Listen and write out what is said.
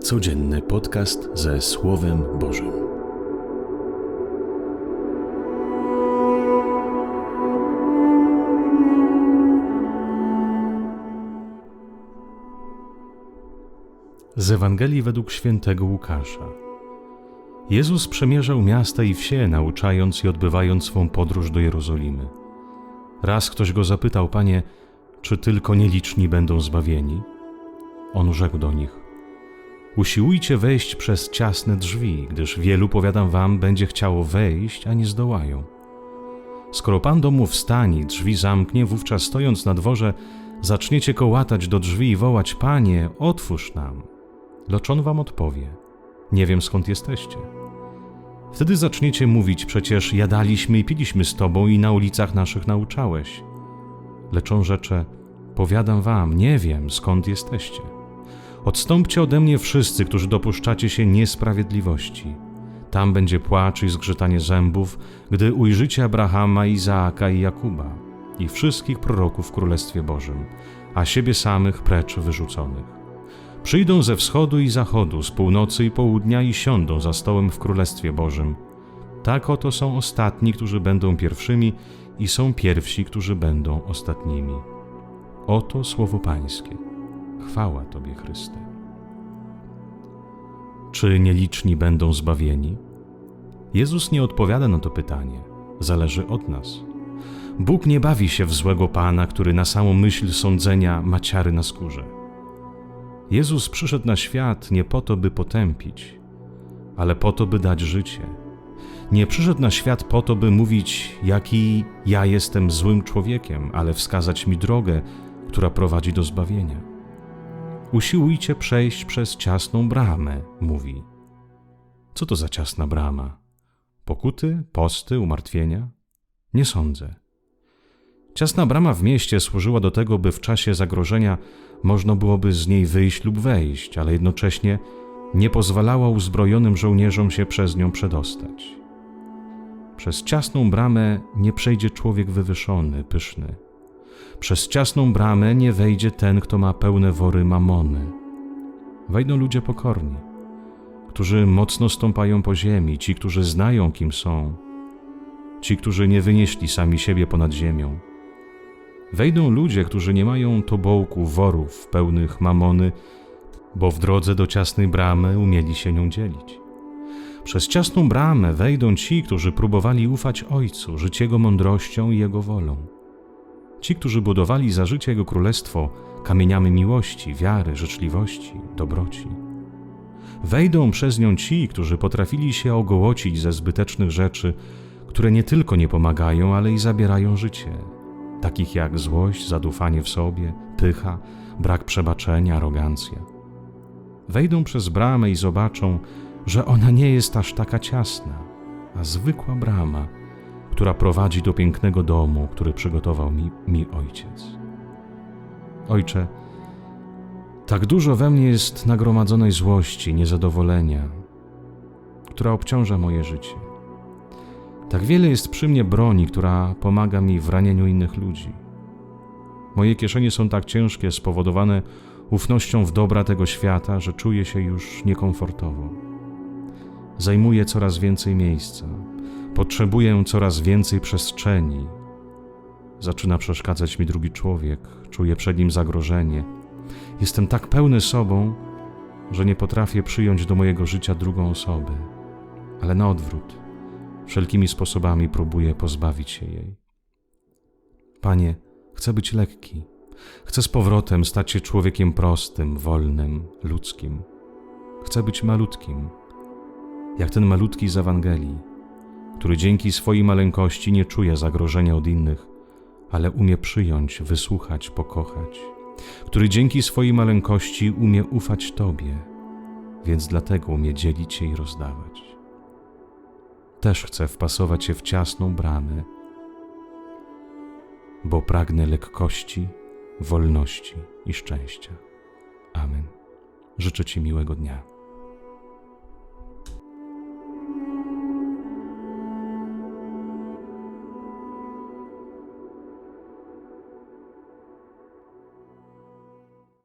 Codzienny podcast ze Słowem Bożym. Z Ewangelii według świętego Łukasza. Jezus przemierzał miasta i wsie, nauczając i odbywając swą podróż do Jerozolimy. Raz ktoś go zapytał, panie, czy tylko nieliczni będą zbawieni? On rzekł do nich: Usiłujcie wejść przez ciasne drzwi, gdyż wielu, powiadam wam, będzie chciało wejść, a nie zdołają. Skoro pan domu wstanie, drzwi zamknie, wówczas stojąc na dworze, zaczniecie kołatać do drzwi i wołać: Panie, otwórz nam. Lecz on wam odpowie: Nie wiem skąd jesteście. Wtedy zaczniecie mówić: Przecież jadaliśmy i piliśmy z tobą i na ulicach naszych nauczałeś. Lecz on rzecze: Powiadam wam, nie wiem skąd jesteście. Odstąpcie ode mnie wszyscy, którzy dopuszczacie się niesprawiedliwości. Tam będzie płacz i zgrzytanie zębów, gdy ujrzycie Abrahama, Izaaka i Jakuba i wszystkich proroków w Królestwie Bożym, a siebie samych precz wyrzuconych. Przyjdą ze wschodu i zachodu, z północy i południa i siądą za stołem w Królestwie Bożym. Tak oto są ostatni, którzy będą pierwszymi i są pierwsi, którzy będą ostatnimi. Oto słowo Pańskie. Chwała Tobie, Chryste. Czy nieliczni będą zbawieni? Jezus nie odpowiada na to pytanie. Zależy od nas. Bóg nie bawi się w złego Pana, który na samą myśl sądzenia ma ciary na skórze. Jezus przyszedł na świat nie po to, by potępić, ale po to, by dać życie. Nie przyszedł na świat po to, by mówić, jaki ja jestem złym człowiekiem, ale wskazać mi drogę, która prowadzi do zbawienia. Usiłujcie przejść przez ciasną bramę, mówi. Co to za ciasna brama? Pokuty, posty, umartwienia? Nie sądzę. Ciasna brama w mieście służyła do tego, by w czasie zagrożenia można byłoby z niej wyjść lub wejść, ale jednocześnie nie pozwalała uzbrojonym żołnierzom się przez nią przedostać. Przez ciasną bramę nie przejdzie człowiek wywyższony, pyszny. Przez ciasną bramę nie wejdzie ten, kto ma pełne wory mamony. Wejdą ludzie pokorni, którzy mocno stąpają po ziemi, ci, którzy znają, kim są, ci, którzy nie wynieśli sami siebie ponad ziemią. Wejdą ludzie, którzy nie mają tobołku worów pełnych mamony, bo w drodze do ciasnej bramy umieli się nią dzielić. Przez ciasną bramę wejdą ci, którzy próbowali ufać Ojcu, żyć Jego mądrością i Jego wolą. Ci, którzy budowali za życie Jego królestwo kamieniami miłości, wiary, życzliwości, dobroci. Wejdą przez nią ci, którzy potrafili się ogołocić ze zbytecznych rzeczy, które nie tylko nie pomagają, ale i zabierają życie, takich jak złość, zadufanie w sobie, pycha, brak przebaczenia, arogancja. Wejdą przez bramę i zobaczą, że ona nie jest aż taka ciasna, a zwykła brama, która prowadzi do pięknego domu, który przygotował mi, mi ojciec. Ojcze, tak dużo we mnie jest nagromadzonej złości, niezadowolenia, która obciąża moje życie. Tak wiele jest przy mnie broni, która pomaga mi w ranieniu innych ludzi. Moje kieszenie są tak ciężkie, spowodowane ufnością w dobra tego świata, że czuję się już niekomfortowo. Zajmuję coraz więcej miejsca, potrzebuję coraz więcej przestrzeni. Zaczyna przeszkadzać mi drugi człowiek, czuję przed nim zagrożenie. Jestem tak pełny sobą, że nie potrafię przyjąć do mojego życia drugą osobę, ale na odwrót wszelkimi sposobami próbuję pozbawić się jej. Panie, chcę być lekki. Chcę z powrotem stać się człowiekiem prostym, wolnym, ludzkim. Chcę być malutkim, jak ten malutki z Ewangelii, który dzięki swojej maleńkości nie czuje zagrożenia od innych, ale umie przyjąć, wysłuchać, pokochać, który dzięki swojej maleńkości umie ufać Tobie, więc dlatego umie dzielić się i rozdawać. Też chcę wpasować się w ciasną bramę, bo pragnę lekkości, wolności i szczęścia. Amen. Życzę Ci miłego dnia.